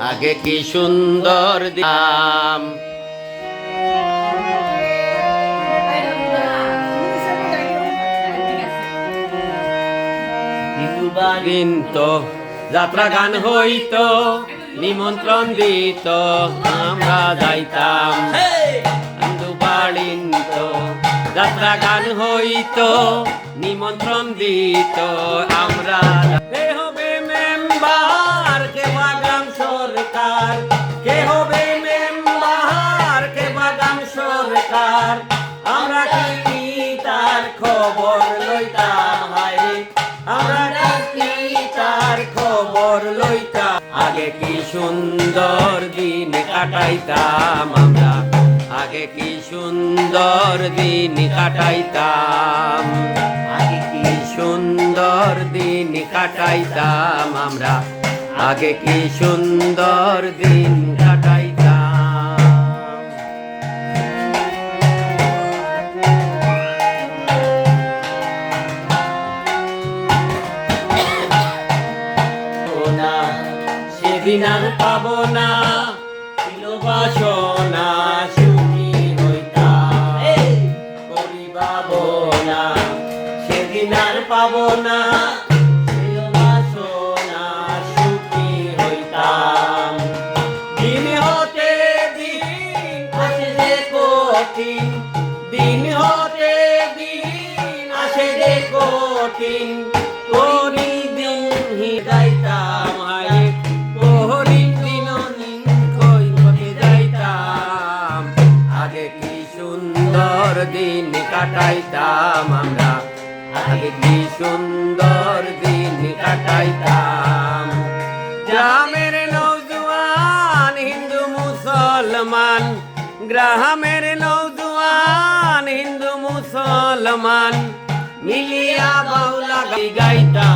আগে কি সুন্দর দিন কিন্তু যাত্রা গান হইতো, নিমন্ত্রণ দিত, আমরা যাইতাম। যাত্রা গান হইত, নিমন্ত্রণ দিত, আমরা সরকার আমরা কি তার খবর লইতাম, হায় আমরা কি তার খবর লইতাম। আগে কি সুন্দর দিন কাটাইতাম আমরা? আগে কি সুন্দর দিন কাটাইতাম? আগে কি সুন্দর দিন কাটাইতাম আমরা? আগে কি সুন্দর দিন সেদিন আর পাব না। ছিল বাসনা সুখী হইতাম। করিবাব না সেদিন আর পাব না। ছিল বাসনা সুখী হইতাম। দিন হতে দিন আসে যে কঠিন। কাটাইতাম আমরা। আগে কি সুন্দর দিন কাটাইতাম। গ্রামের নৌজওয়ান হিন্দু মুসলমান, গ্রামের নৌজওয়ান হিন্দু মুসলমান, মিলিয়া বাউলা গাই গাইতাম।